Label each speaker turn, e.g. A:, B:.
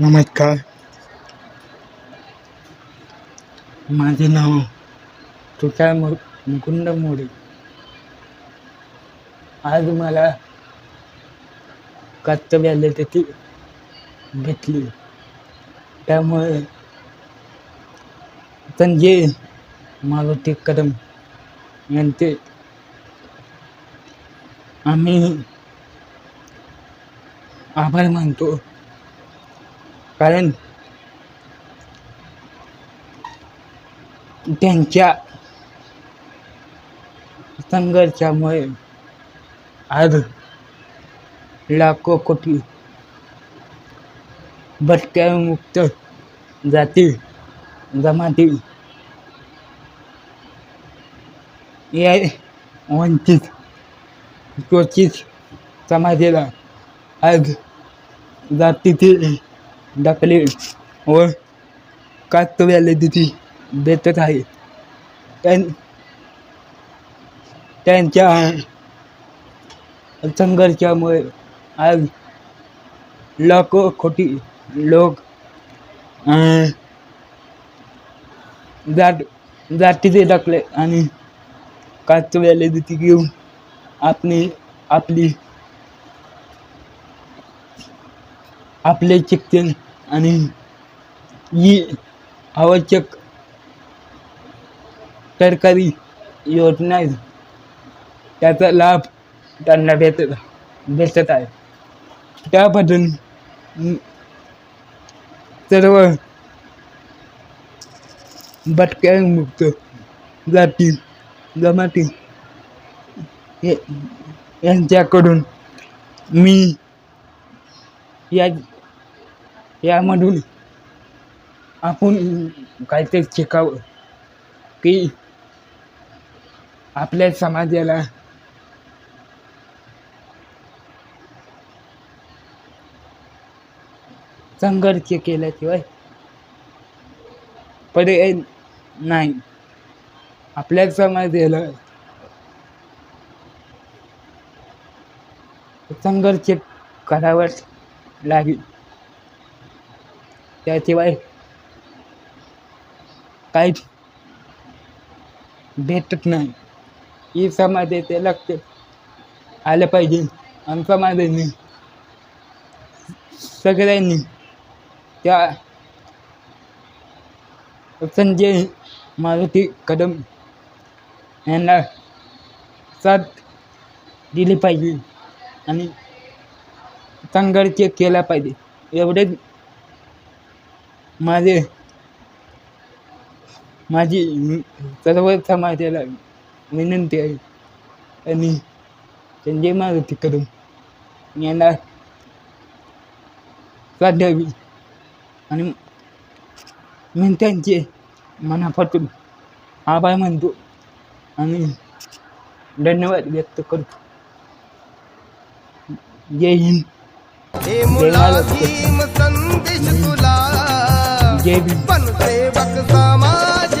A: नमस्कार. माझे नाव तुषार मु मुकुंद मोरे. आज मला कर्तव्याला त्याची भेटली. त्यामुळे संजय मारुती कदम यांचे आम्ही आभार मानतो. कारण त्यांच्या संघर्षामुळे आज लाखो कोटी भटक्यामुक्त जाती जमाती या वंचित शोषित समाजाला आज जातीतील ढकले व कातव्याला तिथे. बेतत आहे. त्यां त्यांच्या संघर्षामुळे आज लाखो खोटी लोक जात जातीचे दाखले आणि कर्तव्याला तिथे घेऊन आपली आपली आपले शिक्षण आणि ही आवश्यक सरकारी योजना त्याचा लाभ त्यांना भेटत भेटत आहे. त्याबद्दल सर्व भटक्यामुक्त जाती जमाती हे यांच्याकडून मी या यामधून आपण काहीतरी शिकावं की आपल्या समाजाला संघर्ष केल्याशिवाय पर्याय नाही. आपल्या समाजाला संघर्ष करावाच लागेल. त्याशिवाय काहीच भेटत नाही ही समाजाचे लक्ष आलं पाहिजे आणि समाजाने सगळ्यांनी त्या संजय मारुती कदम यांना साथ दिली पाहिजे आणि संघर्ष केला पाहिजे एवढेच माझे माझी सर्व समाजाला विनंती आहे. आणि संजय मारुती कदम यांना साथ द्यावी आणि मी त्यांचे मनापासून आभार मानतो आणि धन्यवाद व्यक्त करतो. जय हिंद.
B: संदेश तुला.
A: जय भीम
B: पण सेवक समाज